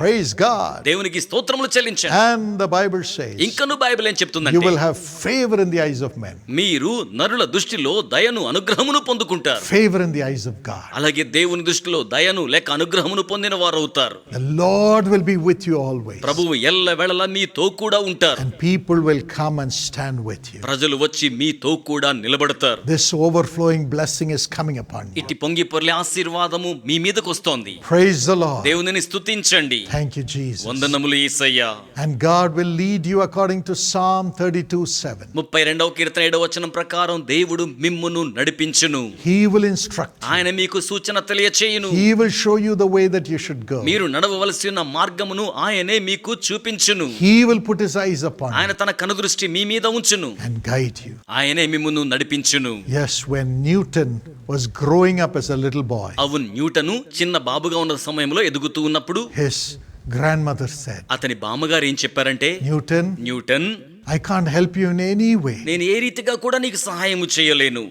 Praise God దేవునికి స్తోత్రములు చెల్లించండి. అండ్ ద బైబిల్ సేస్ ఇంకను బైబిల్ ఏం చెప్తుంది you will have favour in the eyes of men మీరు నరుల దృష్టిలో దయను అనుగ్రహమును పొందుకుంటారు. Favour in the eyes of God అలాగే దేవుని దృష్టిలో దయను లేక అనుగ్రహమును పొందిన వారు అవుతారు. The Lord will be with you always ప్రభువు ఎల్ల ఎల్లవేళల మీతో కూడా ఉంటారు. And people will come and stand with you ప్రజలు వచ్చి మీతో కూడా నిలబడతారు. This overflowing blessing is coming upon you ఇటు పొంగిపొర్లే ఆశీర్వాదము మీ మీదకి వస్తోంది. ప్రైజ్ ద లార్డ్ దేవునిని స్తుతించండి. Thank you, Jesus. వందనములు ఈసయ్యా And God will lead you according to Psalm 32 7. ముప్పై రెండవ కీర్తన ఏడవ వచనం ప్రకారం దేవుడు మిమ్మును నడిపించును He will instruct you, ఆయన మీకు సూచన తెలియచేయును He will show you the way that you should go. మీరు నడవవలసి ఉన్న మార్గమును ఆయనే మీకు చూపించును He will put His eyes upon you ఆయన తన కనుదృష్టి మీ మీద ఉంచును and guide you. ఆయనే మిమ్మును నడిపించును Yes, when Newton was growing up as a little boy, అవును న్యూటను చిన్న బాబుగా ఉన్న సమయంలో ఎదుగుతూ ఉన్నప్పుడు his grandmother said, అతని బామ్మగారు ఏం చెప్పారంటే Newton, Newton I can't help you in any way. నేను ఏ రీతిగా కూడా నీకు సహాయము చేయలేను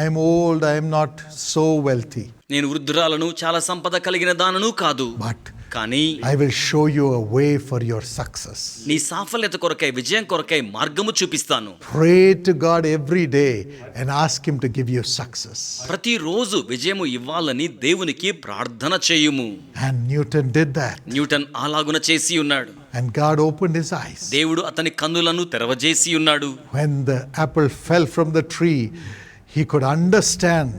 I am old, I am not so wealthy, నేను వృద్ధురాలను చాలా సంపద కలిగిన దానను కాదు but కానీ I will show you a way for your success. నీ సాఫల్యత కొరకై విజయం కొరకై మార్గము చూపిస్తాను Pray to God every day and ask Him to give you success. ప్రతిరోజు విజయము ఇవ్వాలని దేవునికి ప్రార్థన చేయుము And Newton did that. Newton అలాగున చేసి ఉన్నాడు And God opened his eyes. దేవుడు అతని కన్నులను తెరవజేసి ఉన్నాడు When the apple fell from the tree, he could understand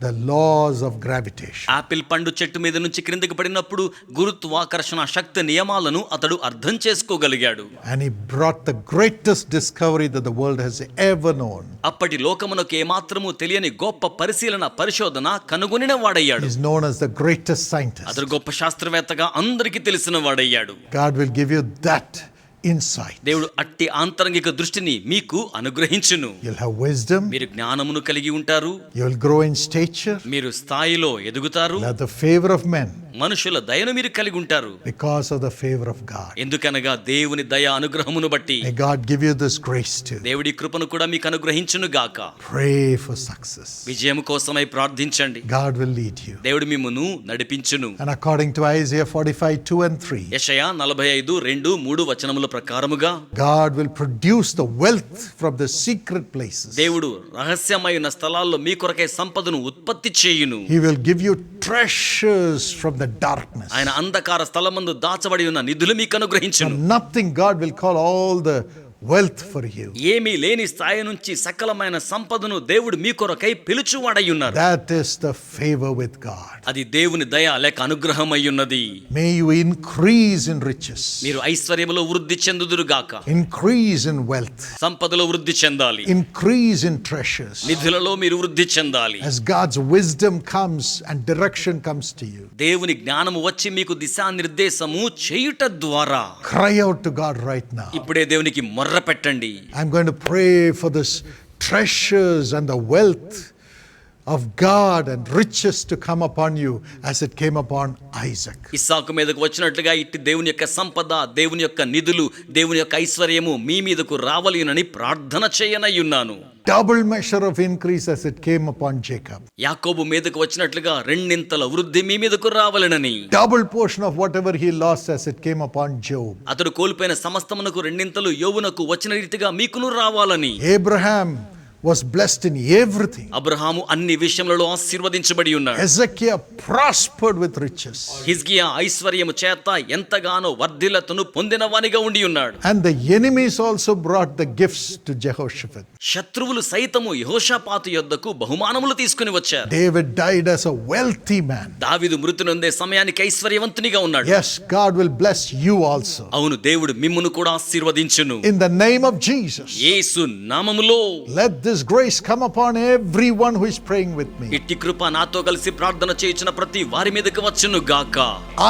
the laws of gravitation. Apple పండు చెట్టు మీద నుంచి క్రిందికి పడినప్పుడు గురుత్వాకర్షణ శక్తి నియమాలను అతడు అర్థం చేసుకోగలిగాడు And he brought the greatest discovery that the world has ever known. అప్పటి లోకమునకు ఏమాత్రము తెలియని గొప్ప పరిశీలన పరిశోధన కనుగొనిన వాడయ్యాడు He's known as the greatest scientist. అతడు గొప్ప శాస్త్రవేత్తగా అందరికీ తెలిసిన వాడయ్యాడు God will give you that insight. దేవుడు అట్టి ఆంతరంగిక దృష్టిని మీకు అనుగ్రహించును You'll have wisdom, మీరు జ్ఞానమును కలిగి ఉంటారు you'll grow in stature, మీరు స్థాయిలో ఎదుగుతారు you'll have the favor of men మనుషుల దయను మీరు కలిగి ఉంటారు. Because of the favour of God ఎందుకనగా దేవుని దయ అనుగ్రహమును బట్టి. May God give you this grace to దేవుడి కృపను కూడా మీకు అనుగ్రహించును గాక. ప్రే ఫర్ సక్సెస్ విజయం కోసమై ప్రార్థించండి. గాడ్ విల్ లీడ్ యు దేవుడు మిమ్మును నడిపించును. And according to Isaiah 45 2 and 3 యెషయా 45 2 3 వచనముల ప్రకారముగా. God will produce the wealth from the secret places దేవుడు రహస్యమైన స్థలాల్లో మీ కొరకై సంపదను ఉత్పత్తి చేయును. He will give you treasures from the the darkness. ఆయన అంధకార స్థలమందు దాచబడి ఉన్న నిధులు మీకు అనుగ్రహించును Nothing God will call all the wealth for you. ఏమీ లేని స్థాయి నుంచి సకలమైన సంపదను దేవుడు మీ కొరకై పిలుచువాడై ఉన్నారు That is the favor with God. అది దేవుని దయ లేక అనుగ్రహం అయ్యున్నది May you increase in riches, మీరు ఐశ్వర్యములో వృద్ధి చెందుదురుగాక increase in wealth, సంపదలో వృద్ధి చెందాలి increase in treasures. నిధులలో మీరు వృద్ధి చెందాలి As God's wisdom comes and direction comes to you, దేవుని జ్ఞానము వచ్చి మీకు దిశానిర్దేశము చేయుట ద్వారా cry out to God right now. ఇప్పుడే దేవునికి మొర్ర పెట్టండి I'm going to pray for this treasures and the wealth of God and riches to come upon you as it came upon Isaac. ఇస్సాకు మీదకు వచ్చినట్లుగా ఇట్టి దేవుని యొక్క సంపద దేవుని యొక్క నిధులు దేవుని యొక్క ఐశ్వర్యము మీ మీదకు రావలినని ప్రార్థన చేయనయ్యున్నాను Double measure of increase as it came upon Jacob. యాకోబు మీదకు వచ్చినట్లుగా రెండింతల వృద్ధి మీ మీదకు రావలెనని Double portion of whatever he lost as it came upon Job. అతడు కోల్పోయిన సమస్తమునకు రెండింతలు యోవునకు వచ్చిన రీతిగా మీకును రావాలని Abraham was blessed in everything. అబ్రహాము అన్ని విషయములలో ఆశీర్వదించబడి ఉన్నాడు Hezekiah prospered with riches. హిజ్కియా ఐశ్వర్యము చేత ఎంతగానో వర్ధిల్లతను పొందినవానిగా ఉండి ఉన్నాడు And the enemies also brought the gifts to Jehoshaphat. శత్రువులు సైతము యహోషాపాతు యొద్దకు బహుమానములు తీసుకుని వచ్చారు David died as a wealthy man. దావీదు మృతి నొందే సమయానికి ఐశ్వర్యవంతునిగా ఉన్నాడు Yes, God will bless you also. అవును దేవుడు మిమ్మును కూడా ఆశీర్వదించును In the name of Jesus, యేసు నామములో let this grace come upon everyone who is praying with me. ఇట్టి కృప నాతో కలిసి ప్రార్థన చేయించిన ప్రతి వారి మీదకి వచ్చును గాక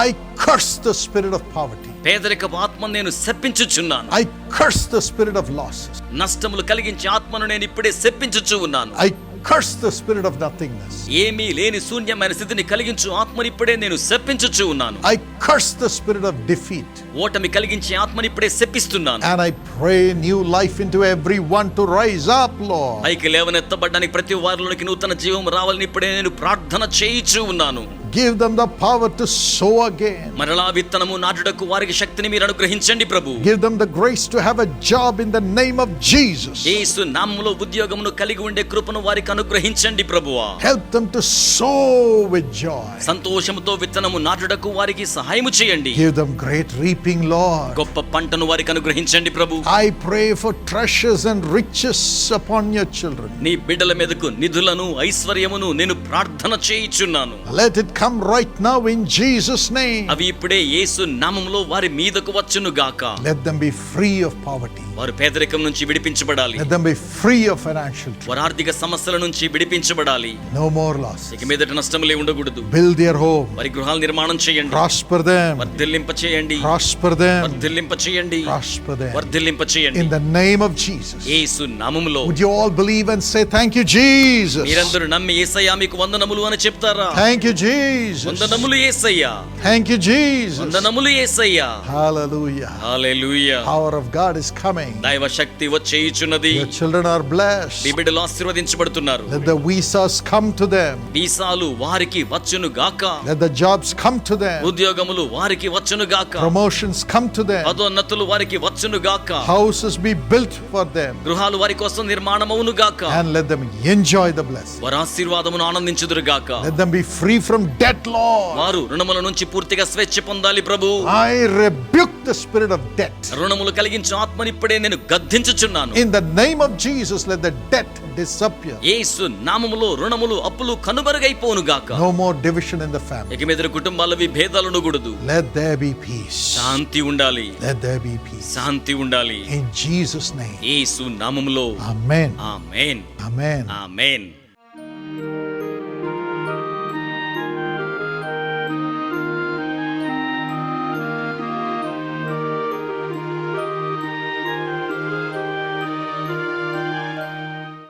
I curse the spirit of poverty. పేదరికపు ఆత్మ నేను శప్పించుచున్నాను I curse the spirit of losses. నష్టములు కలిగించే ఆత్మను నేను ఇప్పుడే శప్పించుచు ఉన్నాను I curse the spirit of nothingness. ఏమీ లేని శూన్యమైన స్థితిని కలిగించు ఆత్మని ఇప్పుడే నేను శప్పించుచు ఉన్నాను I curse the spirit of defeat. ఓటమి కలిగించే ఆత్మని ఇప్పుడే శప్పిస్తున్నాను And I pray new life into everyone to rise up, Lord. పైకి లేవనెత్తబడ్డానికి ప్రతి వారిలోనికి నూతన జీవం రావాలని ఇప్పుడే నేను ప్రార్థన చేయిచు ఉన్నాను Give them the power to sow again. మరలా విత్తనము నాటుటకు వారికి శక్తిని మీరు అనుగ్రహించండి ప్రభు Give them the grace to have a job in the name of Jesus. యేసు నామములో ఉద్యోగమును కలిగి ఉండే కృపను వారికి అనుగ్రహించండి ప్రభువా Help them to sow with joy. సంతోషముతో విత్తనము నాటుటకు వారికి సహాయము చేయండి Give them great reaping, Lord. గొప్ప పంటను వారికి అనుగ్రహించండి ప్రభు I pray for treasures and riches upon your children. నీ బిడ్డల మీదకు నిధులను ఐశ్వర్యమును నేను ప్రార్థన చేయిచున్నాను Let it come right now in Jesus' name. అవి ఇప్పుడే యేసు నామములో వారి మీదకు వచ్చును గాక Let them be free of poverty. వారు పేదరికం నుంచి విడిపించబడాలి. లెట్ ఫ్రీ ఆఫ్ ఆర్థిక సమస్యల నుంచి విడిపించబడాలి. నో మోర్ లాస్ ఇక మీదట నష్టం లే ఉండకూడదు. బిల్ దేర్ హోమ్ వారి గృహాలు నిర్మాణం చేయండి. ప్రాస్పర్ దెం వర్ధిల్లింప చేయండి. ప్రాస్పర్ దెం వర్ధిల్లింప చేయండి. ప్రాస్పర్ దెం వర్ధిల్లింప చేయండి. In the name of Jesus యేసు నామములో. Would you all believe and say thank you Jesus మీరందరూ నమ్మి యేసయ్యా మీకు వందనములు అని చెప్తారా? థాంక్యూ జీసస్ వందనములు యేసయ్యా థాంక్యూ జీసస్ వందనములు యేసయ్యా హల్లెలూయా హల్లెలూయా power of God is coming దైవ శక్తి వచ్చేయుచున్నది Your children are blessed. బిడ్డలు ఆశీర్వదించబడుతున్నారు Let the visas come to them. వీసాలు వారికి వచ్చును గాక Let the jobs come to them. ఉద్యోగములు వారికి వచ్చును గాక Promotions come to them. పదోన్నతులు వారికి వచ్చును గాక Houses be built for them. గృహాలు వారి కోసం నిర్మాణమవును గాక And let them enjoy the blessing. వారి ఆశీర్వాదమును ఆనందించుదురు గాక Let them be free from debt, Lord. వారు రుణముల నుంచి పూర్తిగా స్వేచ్ఛ పొందాలి ప్రభు I rebuke the spirit of debt. రుణములు కలిగించిన ఆత్మని ఇప్పుడే నుండి నేను గద్దించుచున్నాను. In the name of Jesus let the debt disappear యేసు నామములో రుణములు అప్పులు కనుమరుగైపోను గాక no more division in the family ఇక మీద కుటుంబాల విభేదాలు ఉండకూడదు లెట్ దేర్ బి పీస్ శాంతి ఉండాలి. లెట్ దేర్ బి పీస్ శాంతి ఉండాలి. ఇన్ జీసస్ నేమ్ యేసు నామములో. ఆమేన్ ఆమేన్. ఆమేన్ ఆమేన్.